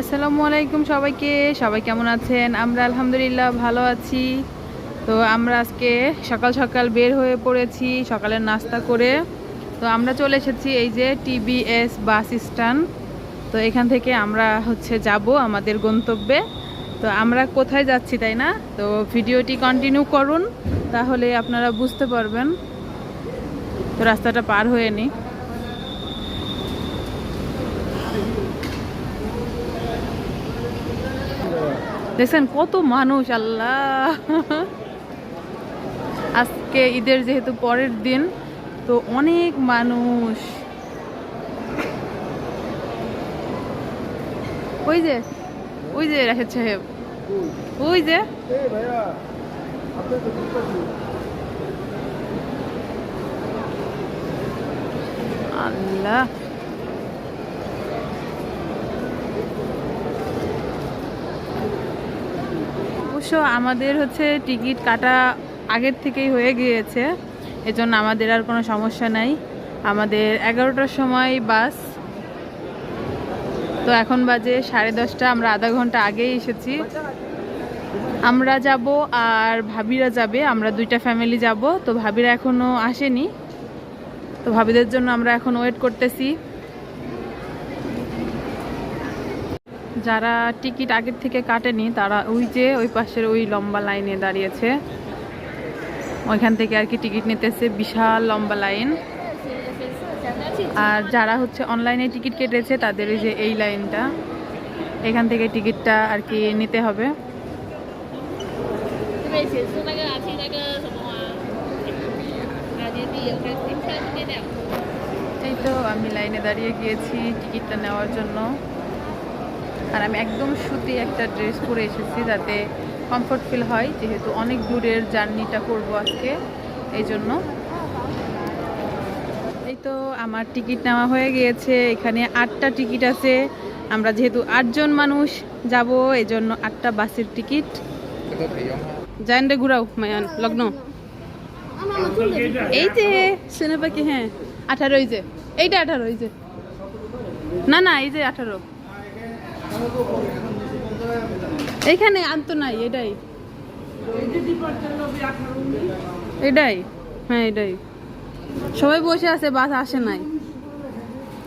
আসসালামু আলাইকুম সবাইকে। সবাই কেমন আছেন? আমরা আলহামদুলিল্লাহ ভালো আছি। তো আমরা আজকে সকাল সকাল বের হয়ে পড়েছি সকালের নাস্তা করে। তো আমরা চলে এসেছি এই যে টিবিএস বাস স্ট্যান্ড। তো এখান থেকে আমরা হচ্ছে যাব আমাদের গন্তব্যে। তো আমরা কোথায় যাচ্ছি তাই না? তো ভিডিওটি কন্টিনিউ করুন, তাহলে আপনারা বুঝতে পারবেন। তো রাস্তাটা পার হয়ে নিই দেখছেন কত মানুষ, আল্লাহ। আজকে ঈদের যেহেতু পরের দিন, তো অনেক মানুষ। ওই যে ওই যে রাশেদ সাহেব। ওই যে। আল্লাহ। অবশ্য আমাদের হচ্ছে টিকিট কাটা আগের থেকেই হয়ে গিয়েছে। এজন্য আমাদের আর কোনো সমস্যা নাই। আমাদের এগারোটার সময় বাস। তো এখন বাজে সাড়ে দশটা, আমরা আধা ঘণ্টা আগেই এসেছি। আমরা যাব আর ভাবিরা যাবে, আমরা দুইটা ফ্যামিলি যাব। তো ভাবিরা এখনও আসেনি। তো ভাবিদের জন্য আমরা এখন ওয়েট করতেছি। যারা টিকিট আগের থেকে কাটেনি, তারা ওই যে ওই পাশের ওই লম্বা লাইনে দাঁড়িয়েছে। ওইখান থেকে আর কি টিকিট নিতেছে, বিশাল লম্বা লাইন। আর যারা হচ্ছে অনলাইনে টিকিট কেটেছে, তাদের ওই যে এই লাইনটা। এখান থেকে টিকিটটা আর কি নিতে হবে। এই তো আমি লাইনে দাঁড়িয়ে গিয়েছি টিকিটটা নেওয়ার জন্য। আর আমি একদম সুতি একটা ড্রেস পরে এসেছি যাতে কমফোর্ট ফিল হয়, যেহেতু অনেক দূরের জার্নিটা করব আজকে এই জন্য এই তো আমার টিকিট নেওয়া হয়ে গিয়েছে, এখানে আটটা টিকিট আছে। আমরা যেহেতু আটজন মানুষ যাব এই জন্য আটটা বাসের টিকিট জান রে ঘুরাও, মায়ান, লগ্ন। এই যে পাখি হ্যাঁ আঠারো এই যে, এইটা আঠারো এই যে। না না, এই যে আঠারো। এইখানে আনতো নাই এটাই। এটাই হ্যাঁ এটাই। সবাই বসে আছে, বাস আসে নাই।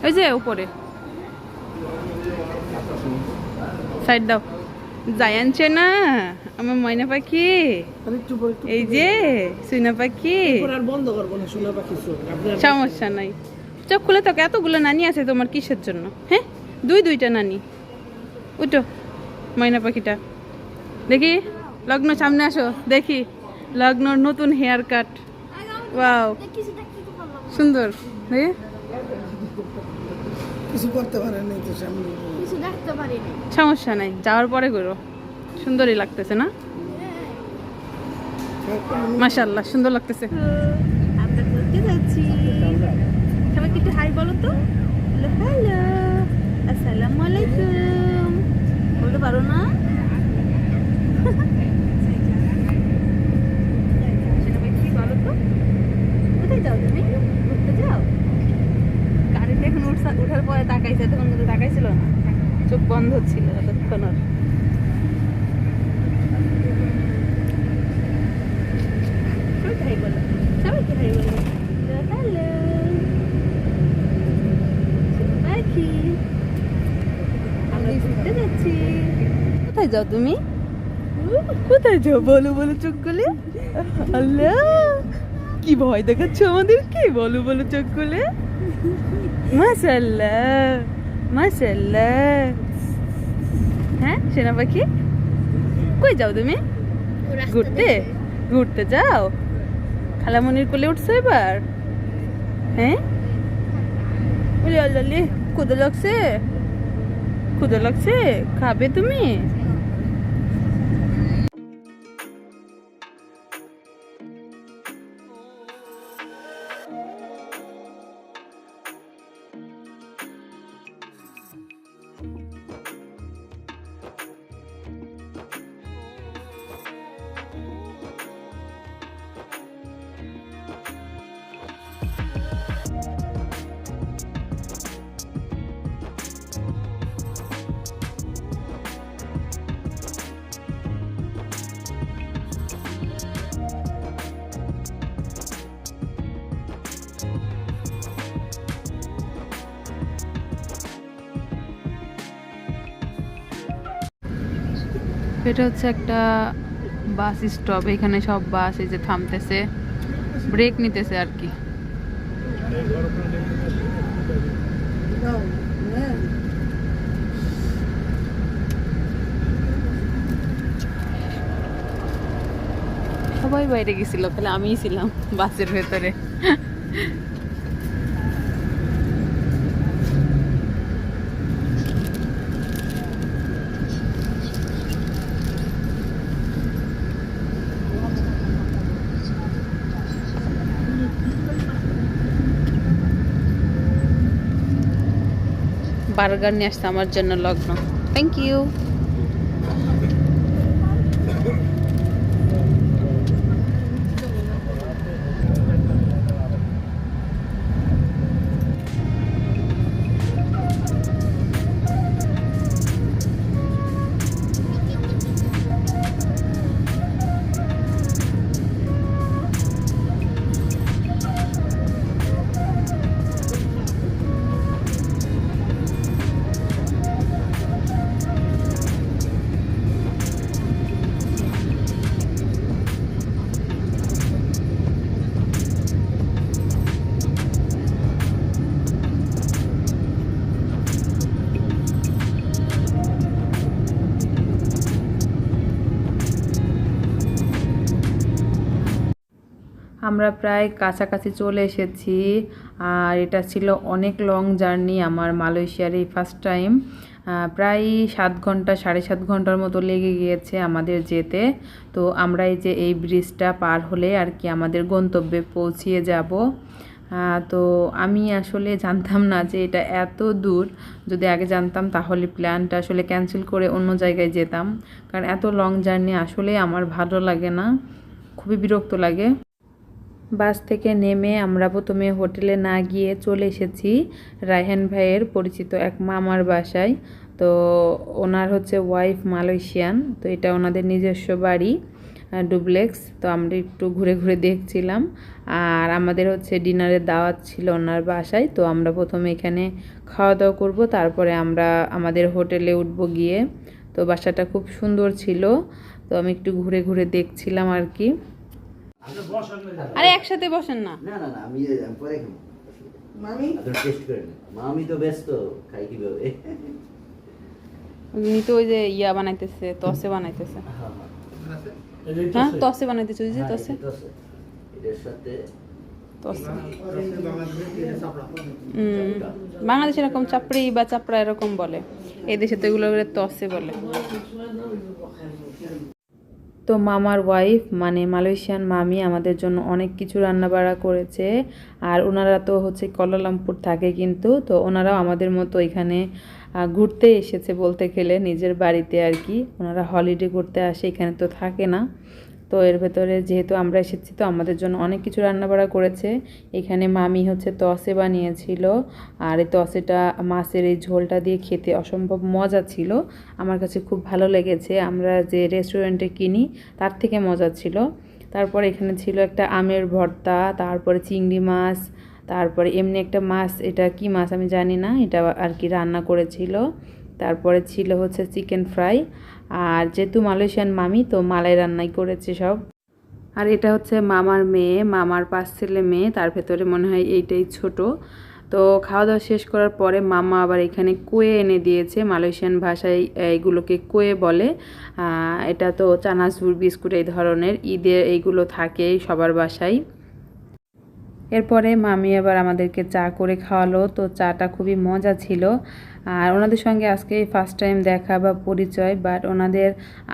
এই যে উপরে। সাইড দাও। যাই আনছে না আমার ময়না পাখি। এই যে, সুইনা পাখি। সমস্যা নাই। চোখ খুলে তো এতগুলো নানি আছে তোমার কিসের জন্য? হ্যাঁ? দুই, দুইটা নানি। উঠো ময়না পাখিটা। দেখি লগ্ন সামনে আসো দেখি। লগ্নর নতুন হেয়ার কাট ওয়াও সুন্দর দেখি। কিছু করতে পারেন নাই তো সামনে। কিছু দেখতে পারিনি। সমস্যা নাই যাওয়ার পরে করো। সুন্দরই লাগতেছে না? মাশাল্লাহ সুন্দর লাগতেছে। আমরা ঘুরতে যাচ্ছি। একটু হাই বলো তো। হ্যালো। আসসালামু আলাইকুম। বলতে পারো না? কি বলো তো? কোথায় যাও তুমি? ঘুরতে যাও? গাড়িতে এখন উঠার পরে তাকাইছে তখন কিন্তু তাকাইছিল না। চোখ বন্ধ ছিল এতক্ষণ ওর। সবাই হাই বলো সবাই কি হাই বলো হ্যালো পাখি আমরা ঘুরতে যাচ্ছি কোথায় যাও তুমি। কোথায় যাও? বলো বলো চোখ খুলে। আল্লাহ, কি ভয় দেখাচ্ছ আমাদের কি বলো বলো চোখ খুলে। মাশাল্লাহ মাশাল্লাহ হ্যাঁ সেনা পাখি? কই যাও তুমি? ঘুরতে? ঘুরতে যাও? খালামনির কোলে উঠছো এবার? হ্যাঁ? বলি, আল্লাহ ক্ষুদে লাগছে? ক্ষুদে লাগছে? খাবে তুমি? এটা হচ্ছে একটা বাস স্টপ, এখানে সব বাস এই যে থামতেছে, ব্রেক নিতেছে আর কি। সবাই বাইরে গেছিল, তাহলে আমিই ছিলাম বাসের ভেতরে। বার্গার নিয়ে আসছে আমার জন্য আমরা প্রায় কাছাকাছি চলে এসেছি। আর এটা ছিল অনেক লং জার্নি আমার মালয়েশিয়ার এই ফার্স্ট টাইম প্রায় সাত ঘণ্টা, সাড়ে সাত ঘণ্টার মতো লেগে গিয়েছে আমাদের যেতে। তো আমরা এই যে এই ব্রিজটা পার হলে আর কি আমাদের গন্তব্যে পৌঁছিয়ে যাব। তো আমি আসলে জানতাম না যে এটা এত দূর। যদি আগে জানতাম তাহলে প্ল্যানটা আসলে ক্যান্সেল করে অন্য জায়গায় যেতাম। কারণ এত লং জার্নি আসলে আমার ভালো লাগে না। খুবই বিরক্ত লাগে। বাস থেকে নেমে আমরা প্রথমে হোটেলে না গিয়ে চলে এসেছি রায়হান ভাইয়ের পরিচিত এক মামার বাসায়। তো ওনার হচ্ছে ওয়াইফ মালয়েশিয়ান, তো এটা ওনাদের নিজস্ব বাড়ি ডুপ্লেক্স তো আমরা একটু ঘুরে ঘুরে দেখছিলাম। আর আমাদের হচ্ছে ডিনারের দাওয়াত ছিল ওনার বাসায়, তো আমরা প্রথমে এখানে খাওয়া দাওয়া করব, তারপরে আমরা আমাদের হোটেলে উঠবো গিয়ে। তো বাসাটা খুব সুন্দর ছিল, তো আমি একটু ঘুরে ঘুরে দেখছিলাম আর কি। আরে একসাথে বসেন না। না না না আমি পরে খাব। মামি? টেস্ট করে নিন মা তো ব্যস্ত খাই কীভাবে? উনি তো ওই যে ইয়া বানাইতেছে তসে বানাইতেছে। হ্যাঁ, হ্যাঁ। তসে। বানাইতেছে ওই যে হ্যাঁ, তসে। এটার সাথে বাংলাদেশে এরকম চাপড়ি বা চাপড়া এরকম বলে। এই দেশে তো এগুলো তসে বলে। তো মামার ওয়াইফ মানে মালয়েশিয়ান মামি আমাদের জন্য অনেক কিছু রান্নাবাড়া করেছে। আর ওনারা তো হচ্ছে কলালামপুর থাকে কিন্তু, তো ওনারাও আমাদের মতো এখানে ঘুরতে এসেছে বলতে গেলে নিজের বাড়িতে আর কি। ওনারা হলিডে করতে আসে, এখানে তো থাকে না। তো এর ভেতরে যেহেতু আমরা এসেছি, তো আমাদের জন্য অনেক কিছু রান্নাবাড়া করেছে। এখানে মামি হচ্ছে তসে বানিয়েছিল, আর এই তসেটা মাছের এই ঝোলটা দিয়ে খেতে অসম্ভব মজা ছিল। আমার কাছে খুব ভালো লেগেছে, আমরা যে রেস্টুরেন্টে কিনি তার থেকে মজা ছিল। তারপর এখানে ছিল একটা আমের ভর্তা, তারপরে চিংড়ি মাছ, তারপরে এমনি একটা মাছ, এটা কি মাছ আমি জানি না, এটা আর কি রান্না করেছিল। তারপরে ছিল হচ্ছে চিকেন ফ্রাই আর যেহেতু মালয়েশিয়ান মামি, তো মালাই রান্নাই করেছে সব। আর এটা হচ্ছে মামার মেয়ে, মামার পাঁচ ছেলে মেয়ে, তার ভেতরে মনে হয় এইটাই ছোট। তো খাওয়া দাওয়া শেষ করার পরে মামা আবার এখানে কোয়ে এনে দিয়েছে, মালয়েশিয়ান ভাষায় এইগুলোকে কোয়ে বলে। এটা তো চানাচুর বিস্কুট এই ধরনের, ঈদে এইগুলো থাকে সবার বাসায়। এরপরে মামি আবার আমাদেরকে চা করে খাওয়ালো, তো চাটা খুবই মজা ছিল। আর ওনাদের সঙ্গে আজকে ফার্স্ট টাইম দেখা বা পরিচয় বাট ওনাদের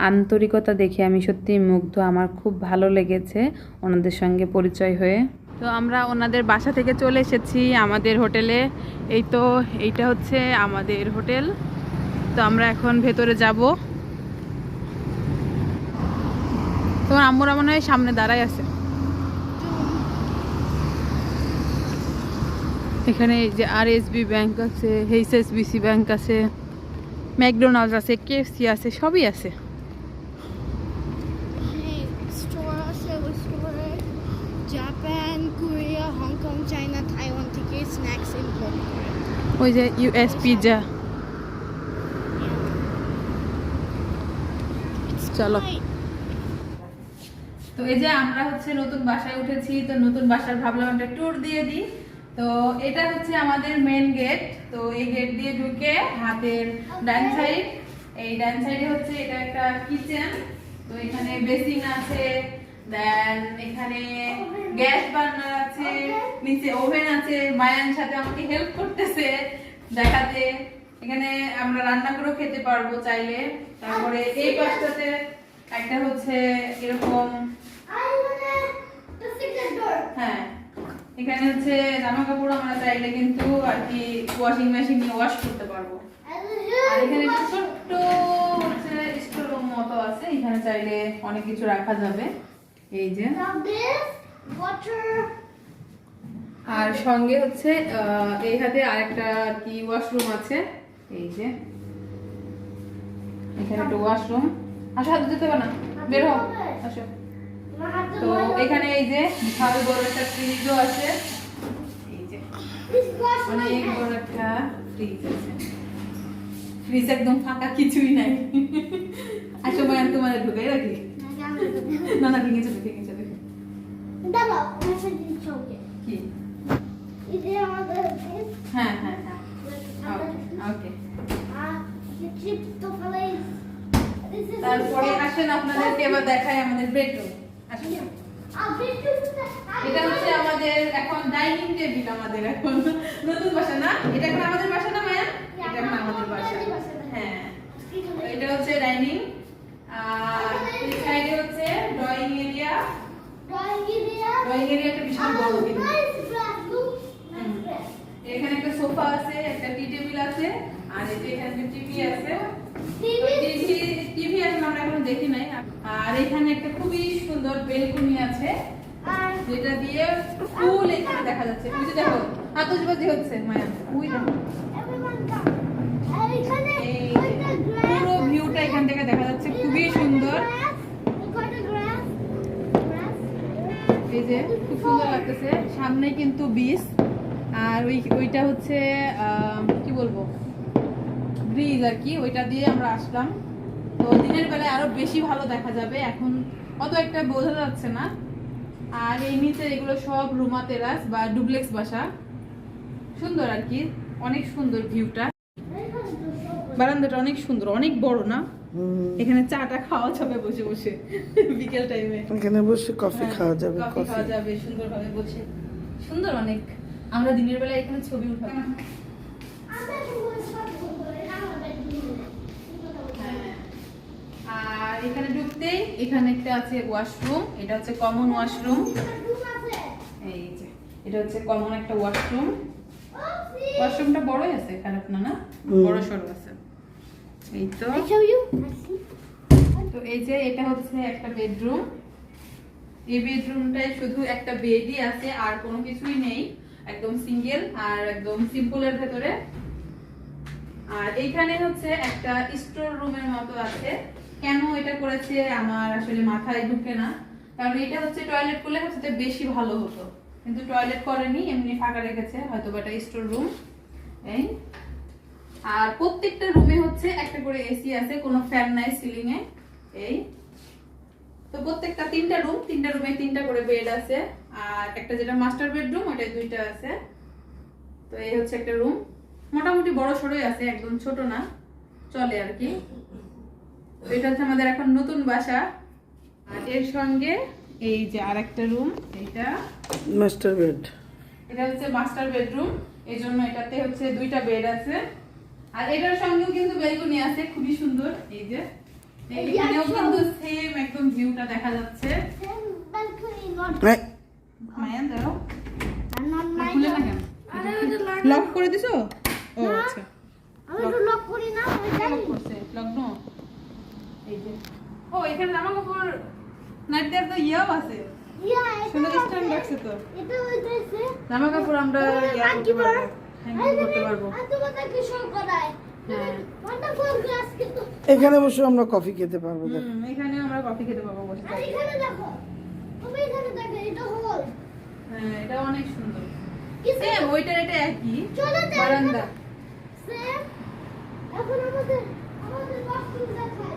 আন্তরিকতা দেখে আমি সত্যিই মুগ্ধ। আমার খুব ভালো লেগেছে ওনাদের সঙ্গে পরিচয় হয়ে। তো আমরা ওনাদের বাসা থেকে চলে এসেছি আমাদের হোটেলে। এই তো, এইটা হচ্ছে আমাদের হোটেল। তো আমরা এখন ভেতরে যাব। তোমার আম্মুরা মনে হয় সামনে দাঁড়াই আছে। এখানে এই যে আর ব্যাংক আছে এইচএসবিসি ব্যাংক আছে ম্যাকডোনাল্ডস আছে কেএফসি আছে সবই আছে। আছে Japan Korea Hong Kong China Taiwan থেকে স্ন্যাক্স ইম্পোর্ট করে। ওই যে ইউএস পিজা চলো। তো এই যে আমরা হচ্ছে নতুন বাসায় উঠেছি তো নতুন বাসার ভাবলাম একটা ট্যুর দিয়ে দিই। তো এটা হচ্ছে আমাদের মেন গেট তো এই গেট দিয়ে ঢুকে হাতের ডান সাইড এই ডান সাইডে হচ্ছে এটা একটা কিচেন তো এখানে বেসিন আছে দেন এখানে গ্যাস বার্নার আছে নিচে ওভেন আছে। মায়ান সাথে আমাকে হেল্প করতেছে দেখাতে। এখানে আমরা রান্না করেও খেতে পারব চাইলে। তারপরে এই পাশটাতে একটা হচ্ছে এরকম হ্যাঁ। এখানে হচ্ছে জামা কাপড় আমরা চাইলে কিন্তু আর কি ওয়াশিং মেশিন নিয়ে ওয়াশ করতে পারব। এখানে ছোট্ট হচ্ছে স্টোর রুম মতো আছে, এখানে চাইলে অনেক কিছু রাখা যাবে। এই যে। আর সঙ্গে হচ্ছে এই হাতে আরেকটা আর কি ওয়াশরুম আছে। এই যে। এখানে একটা ওয়াশরুম আসো হাতে যেতে হবে না। বের হও। আসো। তো এখানে এই যে বিশাল বড় একটা ফ্রিজও আছে। এই যে অনেক বড় একটা ফ্রিজ আছে। ফ্রিজ একদম ফাঁকা কিছুই নাই। আসো মায়ান তোমার ঢুকাই রাখি? না না ভেঙে যাবে ভেঙে যাবে। কি? হ্যাঁ হ্যাঁ হ্যাঁ। ওকে তারপরে আসেন আপনাদেরকে এবার দেখাই আমাদের বেডরুম এটা হচ্ছে আমাদের এখন ডাইনিং টেবিল আমাদের এখন। নতুন বাসা না? এটা এখন আমাদের বাসা না মায়া? এটা এখন আমাদের বাসা। হ্যাঁ। এটা হচ্ছে ডাইনিং। আর এই সাইডে হচ্ছে ড্রয়িং এরিয়া। ড্রয়িং এরিয়াটা বিশাল বড় কিন্তু এখানে একটা সোফা আছে একটা টি টেবিল আছে আর এখানে টিভি আছে। টিভি আমরা এখনও দেখি নাই। আর এখানে একটা খুবই সুন্দর বেলকনি আছে, যেটা দিয়ে ফুল এখানে দেখা যাচ্ছে। দেখো, আতশবাজি হচ্ছে, মায়া। ওই দেখো। খুব সুন্দর লাগতেছে। সামনে কিন্তু বিচ, আর ওই, ওইটা হচ্ছে কি বলব? ব্রিজ আর কি, ওইটা দিয়ে আমরা আসলাম। তো দিনের বেলায় আরও বেশি ভালো দেখা যাবে। এখন অত একটা বোঝা যাচ্ছে না। আর এই নিচে এগুলো সব রুমা তেরাস বা ডুপ্লেক্স বাসা। সুন্দর আর কি অনেক সুন্দর ভিউটা। বারান্দাটা অনেক সুন্দর অনেক বড় না? এখানে চাটা খাওয়া যাবে বসে বসে বিকেল টাইমে। এখানে বসে কফি খাওয়া যাবে কফি খাওয়া যাবে সুন্দরভাবে বসে। সুন্দর অনেক। আমরা দিনের বেলা এখানে ছবি উঠাবো হ্যাঁ। আর এখানে ঢুকতেই এখানে একটা আছে ওয়াশরুম এটা হচ্ছে কমন ওয়াশরুম এই যে এটা হচ্ছে কমন একটা ওয়াশরুম ওয়াশরুমটা বড়ই আছে খারাপ না? না বড় সড়ো আছে। এই তো। তো এই যে এটা হচ্ছে একটা বেডরুম এই বেডরুমটায় শুধু একটা বেডই আছে আর কোনো কিছুই নেই। একদম সিঙ্গেল আর একদম সিম্পলের ভেতরে। আর এইখানে হচ্ছে একটা স্টোর রুমের মতো আছে। কেন এটা করেছে, আমার আসলে মাথায় ঢুকে না। কারণ এটা হচ্ছে টয়লেট করলে হচ্ছে বেশি ভালো হতো। কিন্তু টয়লেট করেনি, এমনি ফাঁকা রেখেছে, হয়তো বা এটা স্টোর রুম এই। আর প্রত্যেকটা রুমে হচ্ছে একটা করে এসি আছে, কোনো ফ্যান নাই সিলিং এ। এই। তো প্রত্যেকটা তিনটা রুম তিনটা রুমে তিনটা করে বেড আছে। আর একটা যেটা মাস্টার বেডরুম ওটা দুইটা আছে। তো এই হচ্ছে একটা রুম মোটামুটি বড় সড়োই আছে, একদম ছোট না, চলে আর কি। তো এটা হচ্ছে আমাদের এখন নতুন বাসা। আর এর সঙ্গে এই যে আর একটা রুম এইটা। মাস্টার বেড এটা হচ্ছে মাস্টার বেডরুম এই জন্য এটাতে হচ্ছে দুইটা বেড আছে। আর এটার সঙ্গেও কিন্তু বেলকনি আছে খুবই সুন্দর এই যে। এখানেও কিন্তু সেম একদম ভিউটা দেখা যাচ্ছে। মায়ান দাও খুলে না কেন লক করে দিছো? ও আচ্ছা। লক করছে লগ্ন এই যে। ও এখানে জামা কাপড় তো ইয়েও আছে। সুন্দর স্ট্যান্ড রাখছে তো জামা কাপড় আমরা ইয়া করতে পারব। হ্যাঙ্গিং করতে পারব। হ্যাঁ। এখানে বসে আমরা কফি খেতে পারব এখানে আমরা কফি খেতে পারব বসে থাকতে। হ্যাঁ এটা অনেক সুন্দর। সেম ওইটার এটা একই। বারান্দা। এখন আমাদের আমাদের বাথরুম দেখাই।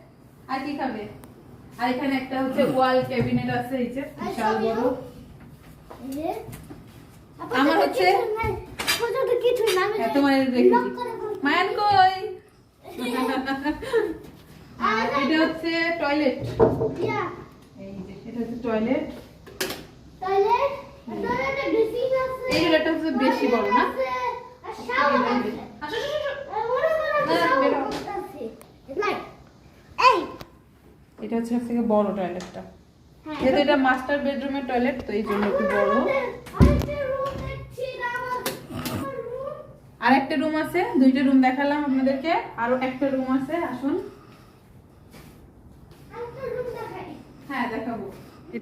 আর কি খাবে? আর এখানে একটা হচ্ছে ওয়াল ক্যাবিনেট আছে এই যে বিশাল বড়। আমার হচ্ছে হ্যাঁ, তোমার। মায়ান কই? আর এটা হচ্ছে টয়লেট। এই যে এটা হচ্ছে টয়লেট। এই টয়লেটটা হচ্ছে বেশি বড় না আসো, আসো, আসো, আসো। এটা হচ্ছে থেকে বড় টয়লেটটা যেহেতু এটা মাস্টার বেডরুমের টয়লেট তো এই জন্য একটু বড়। আর একটা রুম আছে দুইটা রুম দেখালাম আপনাদেরকে। আরও একটা রুম আছে আসুন। হ্যাঁ দেখাবো।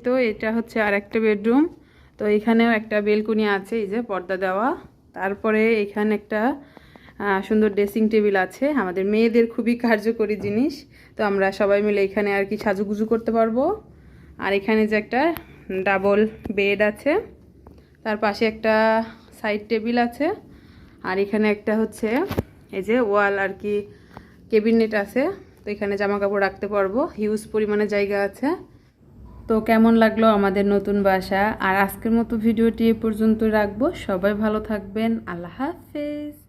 তো এটা হচ্ছে আর একটা বেডরুম তো এখানেও একটা বেলকুনি আছে এই যে পর্দা দেওয়া। তারপরে এখানে একটা সুন্দর ড্রেসিং টেবিল আছে। আমাদের মেয়েদের খুবই কার্যকরী জিনিস। তো আমরা সবাই মিলে এখানে আর কি সাজুগুজু করতে পারব। আর এখানে যে একটা ডাবল বেড আছে, তার পাশে একটা সাইড টেবিল আছে। আর এখানে একটা হচ্ছে এই যে ওয়াল আর কি কেবিনেট আছে। তো এখানে জামা কাপড় রাখতে পারব। হিউজ পরিমাণে জায়গা আছে। তো কেমন লাগল আমাদের নতুন বাসা? আর আজকের মতো ভিডিওটি এ পর্যন্ত রাখব। সবাই ভালো থাকবেন। আল্লাহ হাফেজ।